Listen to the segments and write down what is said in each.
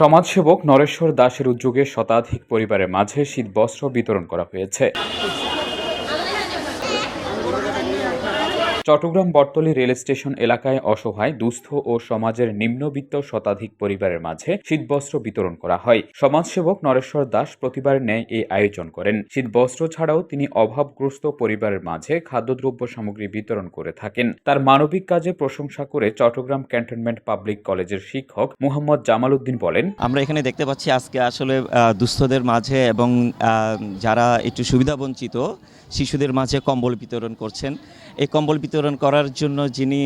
সমাজসেবক নরেশ্বর দাসের উদ্যোগে শতাধিক পরিবারের মাঝে শীতবস্ত্র বিতরণ করা হয়েছে। চট্টগ্রাম বটতলী রেল স্টেশন এলাকায় অসহায়, দুস্থ ও সমাজের নিম্নবিত্ত শতাধিক পরিবারের মাঝে শীতবস্ত্র বিতরণ করা হয়। সমাজসেবক নরেশ্বর দাস প্রতিবার ন্যায় এই আয়োজন করেন। শীতবস্ত্র ছাড়াও তিনি অভাবগ্রস্ত পরিবারের মাঝে খাদ্যদ্রব্য সামগ্রী বিতরণ করে থাকেন। তার মানবিক কাজে প্রশংসা করে চট্টগ্রাম ক্যান্টনমেন্ট পাবলিক কলেজের শিক্ষক মুহাম্মদ জামাল উদ্দিন বলেন, আমরা এখানে দেখতে পাচ্ছি আজকে আসলে দুস্থদের মাঝে এবং যারা একটু সুবিধাবঞ্চিত, শিশুদের মাঝে কম্বল বিতরণ করছেন। এই কম্বল বিতরণ করার জন্য যিনি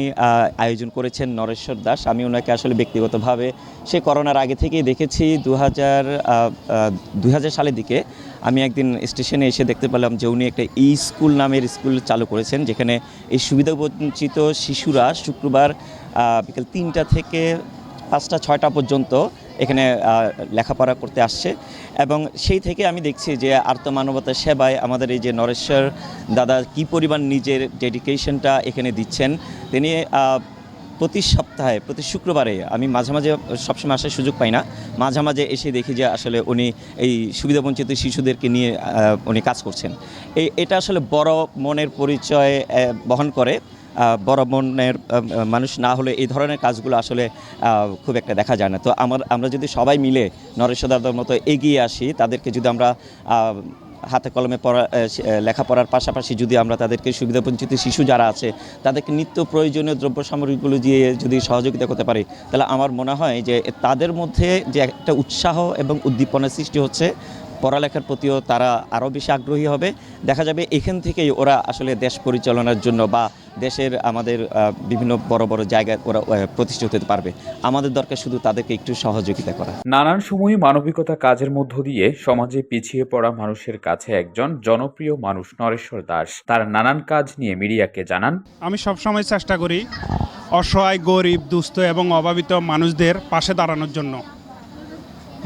আয়োজন করেছেন নরেশ্বর দাস, আমি ওনাকে আসলে ব্যক্তিগতভাবে সে করোনার আগে থেকেই দেখেছি। দু হাজার দুই সালের দিকে আমি একদিন স্টেশনে এসে দেখতে পেলাম যে উনি একটা ই স্কুল নামের স্কুল চালু করেছেন, যেখানে এই সুবিধাবঞ্চিত শিশুরা শুক্রবার বিকেল তিনটা থেকে পাঁচটা, ছয়টা পর্যন্ত এখানে লেখাপড়া করতে আসছে। এবং সেই থেকে আমি দেখছি যে আর্তমানবতার সেবায় আমাদের এই যে নরেশ্বর দাদা কি পরিমাণ নিজের ডেডিকেশনটা এখানে দিচ্ছেন, তিনি প্রতি সপ্তাহে, প্রতি শুক্রবারে আমি মাঝে মাঝে সবসময় আসার সুযোগ পাই না। মাঝে মাঝে এসে দেখি যে আসলে উনি এই সুবিধাবঞ্চিত শিশুদেরকে নিয়ে উনি কাজ করছেন। এই এটা আসলে বড় মনের পরিচয় বহন করে। বড় মনের মানুষ না হলে এই ধরনের কাজগুলো আসলে খুব একটা দেখা যায় না। তো আমার, আমরা যদি সবাই মিলে নরেশ দাদার মতো এগিয়ে আসি, তাদেরকে যদি আমরা হাতে কলমে পড়া লেখাপড়ার পাশাপাশি যদি আমরা তাদেরকে সুবিধাবঞ্চিত শিশু যারা আছে, তাদেরকে নিত্য প্রয়োজনীয় দ্রব্য সামগ্রীগুলো দিয়ে যদি সহযোগিতা করতে পারি, তাহলে আমার মনে হয় যে তাদের মধ্যে যে একটা উৎসাহ এবং উদ্দীপনার সৃষ্টি হচ্ছে পড়ালেখার প্রতিও তারা আরও বেশি আগ্রহী হবে। দেখা যাবে এখান থেকেই ওরা আসলে দেশ পরিচালনার জন্য বা দেশের আমাদের বিভিন্ন বড় বড় জায়গায় ওরা প্রতিষ্ঠিত হতে পারবে। আমাদের দরকার শুধু তাদেরকে একটু সহযোগিতা করা। নানান সময়ে মানবিকতা কাজের মধ্য দিয়ে সমাজে পিছিয়ে পড়া মানুষের কাছে একজন জনপ্রিয় মানুষ নরেশ্বর দাস। তার নানান কাজ নিয়ে মিডিয়াকে জানান আমি সবসময় চেষ্টা করি অসহায় গরিব দুস্থ এবং অভাবিত মানুষদের পাশে দাঁড়ানোর জন্য।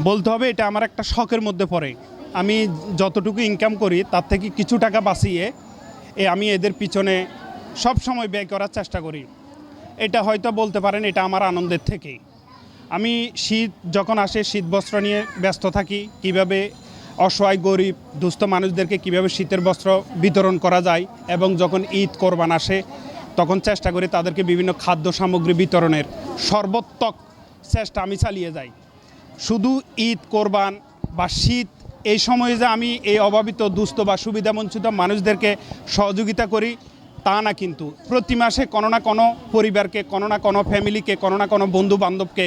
বলতে হবে, এটা আমার একটা শখের মধ্যে পড়ে। আমি যতটুকু ইনকাম করি, তার থেকে কিছু টাকা বাঁচিয়ে, এ আমি এদের পিছনে সব সময় ব্যয় করার চেষ্টা করি। এটা হয়তো বলতে পারেন, এটা আমার আনন্দের থেকেই। আমি শীত যখন আসে, শীত বস্ত্র নিয়ে ব্যস্ত থাকি, কীভাবে অসহায়, গরিব, দুস্থ মানুষদেরকে কীভাবে শীতের বস্ত্র বিতরণ করা যায় এবং যখন ঈদ, কোরবান আসে, তখন চেষ্টা করি তাদেরকে বিভিন্ন খাদ্য সামগ্রী বিতরণের সর্বোত্তক চেষ্টা আমি চালিয়ে যাই। শুধু ঈদ, কোরবান বা শীত, এই সময়ে যে আমি এই অভাবিত, দুস্থ বা সুবিধাবঞ্চিত মানুষদেরকে সহযোগিতা করি, তা না কিন্তু। প্রতি মাসে কোনো না কোনো পরিবারকে, কোনো না কোনো ফ্যামিলিকে, কোনো না কোনো বন্ধু বান্ধবকে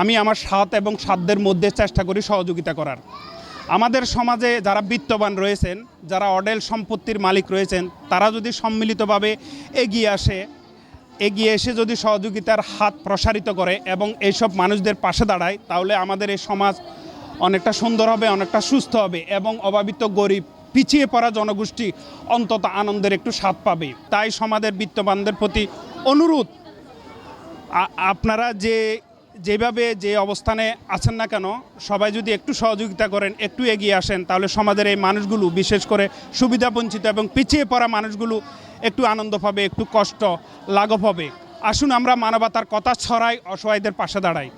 আমি আমার সাত এবং সাধ্যের মধ্যে চেষ্টা করি সহযোগিতা করার। আমাদের সমাজে যারা বিত্তবান রয়েছেন, যারা অডেল সম্পত্তির মালিক রয়েছেন, তারা যদি সম্মিলিতভাবে এগিয়ে আসে এগিয়ে এসে যদি সহযোগিতার হাত প্রসারিত করে এবং এইসব মানুষদের পাশে দাঁড়ায়, তাহলে আমাদের এই সমাজ অনেকটা সুন্দর হবে, অনেকটা সুস্থ হবে এবং অভাবিত গরিব পিছিয়ে পড়া জনগোষ্ঠী অন্তত আনন্দের একটু স্বাদ পাবে। তাই সমাজের বিত্তবানদের প্রতি অনুরোধ আপনারা যে যেভাবে যে অবস্থানে আছেন না কেন, সবাই যদি একটু সহযোগিতা করেন, একটু এগিয়ে আসেন, তাহলে সমাজের এই মানুষগুলো, বিশেষ করে সুবিধাবঞ্চিত এবং পিছিয়ে পড়া মানুষগুলো একটু আনন্দ পাবে, একটু কষ্ট, লাঘব হবে। আসুন আমরা মানবতার কথা ছড়াই, অসহায়দের পাশে দাঁড়াই।